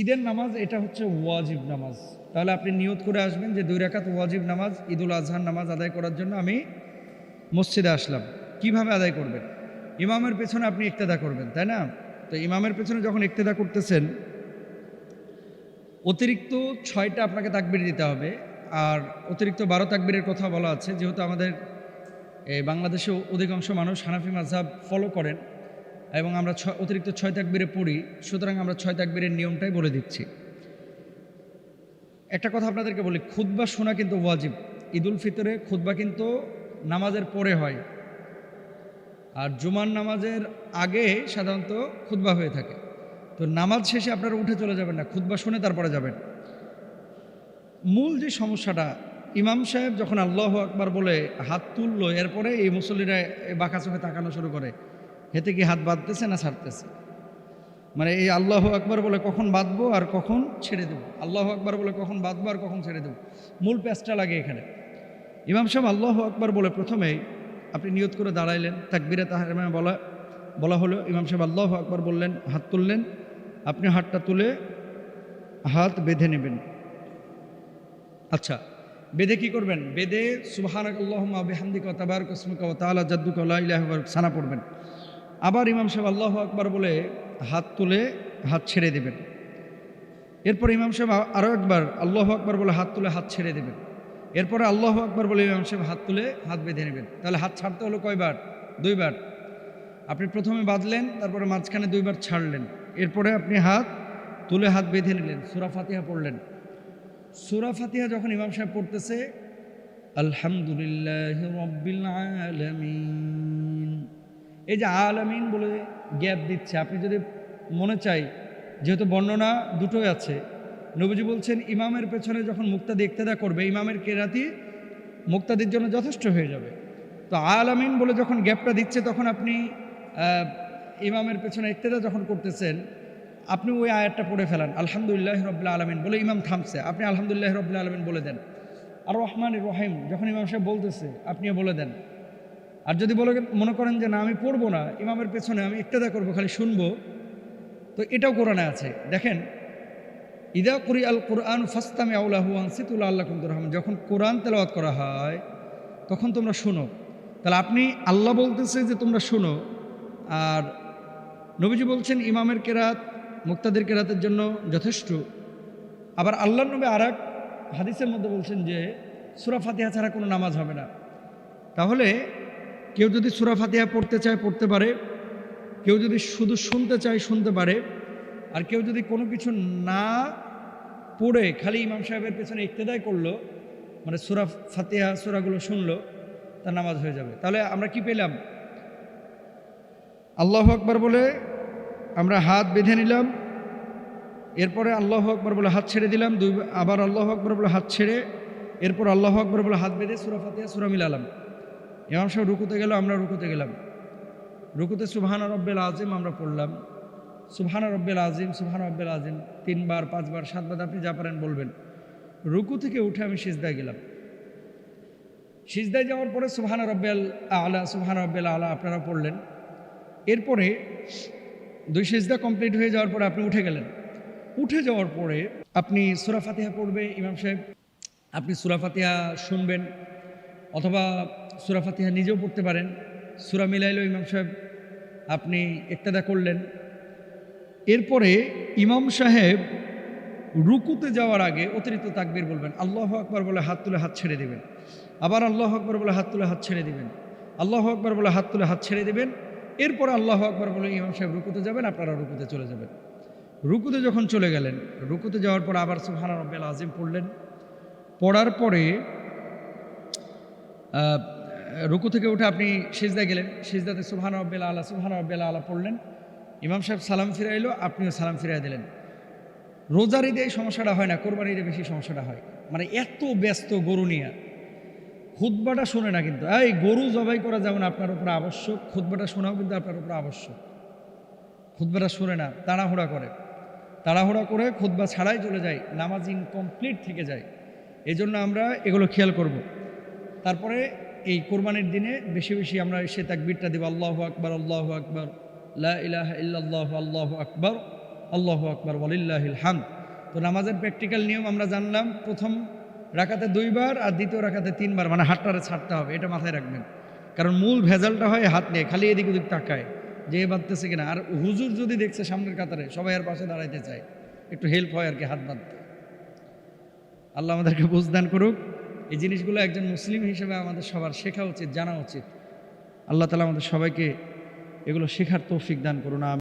ঈদের নামাজ, এটা হচ্ছে ওয়াজিব নামাজ। তাহলে আপনি নিয়ত করে আসবেন যে দুই রাকাত ওয়াজিব নামাজ, ঈদুল আজহার নামাজ আদায় করার জন্য আমি মসজিদে আসলাম। কীভাবে আদায় করবেন? ইমামের পেছনে আপনি ইক্তেদা করবেন, তাই না? তো ইমামের পেছনে যখন ইক্তেদা করতেছেন, অতিরিক্ত ছয়টা আপনাকে তাকবির দিতে হবে। আর অতিরিক্ত বারো তাকবিরের কথা বলা আছে, যেহেতু আমাদের বাংলাদেশে অধিকাংশ মানুষ হানাফি মাঝহাব ফলো করেন। এবং আমরা ছ- অতিরিক্ত ছয় তাকবিরে পড়ি, সুতরাং আমরা ছয় তাকবিরের নিয়মটাই বলে দিচ্ছি। একটা কথা আপনাদেরকে বলি, খুতবা শোনা কিন্তু ওয়াজিব। ঈদুল ফিতরে খুতবা কিন্তু নামাজের পরে হয়। আর জুমার নামাজের আগে সাধারণত খুতবা হয়ে থাকে। তো নামাজ শেষে আপনারা উঠে চলে যাবেন না, খুতবা শুনে তারপরে যাবেন। মূল যে সমস্যাটা, ইমাম সাহেব যখন আল্লাহ আকবার বলে হাত তুললো, এরপরে এই মুসল্লিরা বাঁকা চোখে তাকানো শুরু করে। হেতে কি হাত বাঁধতেছে না ছাড়তেছে? মানে এই আল্লাহ আকবার বলে কখন বাঁধবো আর কখন ছেড়ে দেবো? আল্লাহ আকবার বলে কখন বাঁধবো আর কখন ছেড়ে দেবো? মূল প্যাচটা লাগে এখানে। ইমাম সাহেব আল্লাহ আকবার বলে প্রথমেই আপনি নিয়ত করে দাঁড়াইলেন, তাকবিরে তাহার বলা বলা হলো, ইমাম সাহেব আল্লাহ আকবার বললেন, হাত তুললেন, আপনি হাতটা তুলে হাত বেঁধে নেবেন। আচ্ছা বেদে কি করবেন? বেদে সুবাহান আল্লাহমা বেহামদিকা তাবার কসমিকা তালা জাদ্দুকা ইলাহ সানা পড়বেন। আবার ইমাম সাহেব আল্লাহ আকবার বলে হাত তুলে হাত ছেড়ে দেবেন। এরপর ইমাম সাহেব আরও একবার আল্লাহ আকবার বলে হাত তুলে হাত ছেড়ে দেবেন। এরপরে আল্লাহ আকবার বলে ইমাম সাহেব হাত তুলে হাত বেঁধে নেবেন। তাহলে হাত ছাড়তে হলো কয়বার দুইবার আপনি প্রথমে বাঁধলেন, তারপরে মাঝখানে দুইবার ছাড়লেন। এরপরে আপনি হাত তুলে হাত বেঁধে নিলেন, সুরা ফাতিহা পড়লেন। সুরা ফাতিহা যখন ইমাম সাহেব পড়তেছে, আলহামদুলিল্লাহ রব্বিল এই যে আলামিন বলে গ্যাপ দিচ্ছে। আপনি যদি মনে চাই, যেহেতু বর্ণনা দুটোই আছে, নবীজি বলছেন, ইমামের পেছনে যখন মুক্তাদি ইক্তেদা করবে, ইমামের কেরাতি মুক্তাদির জন্য যথেষ্ট হয়ে যাবে। তো আলামিন বলে যখন গ্যাপটা দিচ্ছে, তখন আপনি ইমামের পেছনে ইক্তেদা যখন করতেছেন, আপনি ওই আয়াতটা পড়ে ফেলান। আলহামদুলিল্লাহ রবিল্লা আলমিন বলে ইমাম থামছে। আপনি আলহামদুলিল্লাহ রবিল্লা আলমিন বলে দেন। আর রহমান রহিম, যখন ইমাম সাহেব বলতেছে, আপনিও বলে দেন। আর যদি বলে মনে করেন যে না, আমি পড়ব না, ইমামের পেছনে আমি ইক্তেদা করব, খালি শুনব, তো এটাও কোরআনে আছে। দেখেন, ইদা করি আল কোরআন ফাস্তামে আউলাহু আনসিতুল আল্লাহ কুমতুর রহমান যখন কোরআন তেলাওয়াত করা হয়, তখন তোমরা শোনো। তাহলে আপনি আল্লাহ বলতেছে যে তোমরা শোনো, আর নবীজি বলছেন ইমামের কেরাত, মুক্তাদের কেরাতের জন্য যথেষ্ট। আবার আল্লাহ নবী আর হাদিসের মধ্যে বলছেন যে, সুরা ফাতিহা ছাড়া কোনো নামাজ হবে না। তাহলে কেউ যদি সুরা ফাতিহা পড়তে চায়, পড়তে পারে। কেউ যদি শুধু শুনতে চায়, শুনতে পারে। আর কেউ যদি কোনো কিছু না পড়ে, খালি ইমাম সাহেবের পেছনে ইক্তেদায় করল মানে সুরা ফাতিহা, সুরাগুলো শুনলো, তার নামাজ হয়ে যাবে। তাহলে আমরা কি পেলাম? আল্লাহ আকবার বলে আমরা হাত বেঁধে নিলাম। এরপরে আল্লাহ আকবর বলে হাত ছেড়ে দিলাম। দুই আবার আল্লাহ আকবর বলে হাত ছেড়ে, এরপর আল্লাহ আকবর বলে হাত বেঁধে সুরা ফাতিহা, সুরা মিলালাম। ইমাম সাহেব রুকুতে গেল, আমরা রুকুতে গেলাম। রুকুতে সুবহানা রব্বেল আজিম আমরা পড়লাম। সুবহানা রব্বেল আজিম সুবহানা রব্বেল আজিম তিনবার, পাঁচবার, সাতবার আপনি যা পারেন বলবেন। রুকু থেকে উঠে আমি সিজদায় গেলাম। সিজদায় যাওয়ার পরে সুবহানা রব্বেল আলা, সুবহানা রব্বেল আলা আপনারা পড়লেন। এরপরে দুই সিজদা কমপ্লিট হয়ে যাওয়ার পরে আপনি উঠে গেলেন। উঠে যাওয়ার পরে আপনি সুরা ফাতিহা পড়বে, ইমাম সাহেব। আপনি সুরা ফাতিহা শুনবেন। অথবা সুরা ফাতিহা নিজেও পড়তে পারেন। সুরা মিলাইল ইমাম সাহেব আপনি একতাদা করলেন। এরপরে ইমাম সাহেব রুকুতে যাওয়ার আগে অতিরিক্ত তাকবির বলবেন, আল্লাহ আকবর বলে হাত তুলে হাত ছেড়ে দিবেন। আবার আল্লাহ আকবর বলে হাত তুলে হাত ছেড়ে দিবেন। আল্লাহ আকবর বলে হাত তুলে হাত ছেড়ে দিবেন। এরপর আল্লাহ আকবর বলে ইমাম সাহেব রুকুতে যাবেন, আপনারা রুকুতে চলে যাবেন। রুকুতে যখন চলে গেলেন, রুকুতে যাওয়ার পর আবার সুবহানা রব্বেল আজিম পড়লেন। পড়ার পরে রুকু থেকে উঠে আপনি সিজদায় গেলেন। সিজদাতে সুবহানা রব্বেল আলা সুবহানা রব্বেল আলা পড়লেন। ইমাম সাহেব সালাম ফিরাইলো আপনিও সালাম ফিরাই দিলেন। রোজার ঈদে এই সমস্যাটা হয় না কোরবানি ঈদে বেশি সমস্যাটা হয়। মানে এত ব্যস্ত গরু নিয়ে। খুদ্বাটা শোনে না কিন্তু। এই গরু জবাই করা যেমন আপনার উপর আবশ্যক খুদ্বাটা শোনাও কিন্তু আপনার উপর আবশ্যক। খুদ্বাটা শোনে না, তাড়াহুড়া করে। তাড়াহুড়া করে খুদ্বা ছাড়াই চলে যায়, নামাজ ইনকমপ্লিট থেকে যায়। এই জন্য আমরা এগুলো খেয়াল করব। তারপরে এই কোরবানির দিনে বেশি বেশি আমরা সে তাকবীরটা দেব, আল্লাহ আকবর আল্লাহ আকবর, লা ইলাহা ইল্লাল্লাহু, আল্লাহু আকবর, আল্লাহ আকবর, ওয়ালিল্লাহিল হাম তো নামাজের প্র্যাকটিক্যাল নিয়ম আমরা জানলাম, প্রথম রাখাতে দুইবার আর দ্বিতীয় রাখাতে তিনবার মানে হাতটারে ছাড়তে হবে, এটা মাথায় রাখবেন। কারণ মূল ভেজালটা হয় হাত নিয়ে, খালি এদিক ওদিক তাকায়, যে বাঁধতেছে কিনা। আর হুজুর যদি দেখছে সামনের কাতারে, সবাই আর পাশে দাঁড়াইতে চায়, একটু হেল্প হয় আর কি হাত বাঁধতে। আল্লাহ আমাদেরকে বুঝদান করুক। এই জিনিসগুলো একজন মুসলিম হিসেবে আমাদের সবার শেখা উচিত, জানা উচিত আল্লাহ তালা আমাদের সবাইকে এগুলো শেখার তৌফিক দান করুন।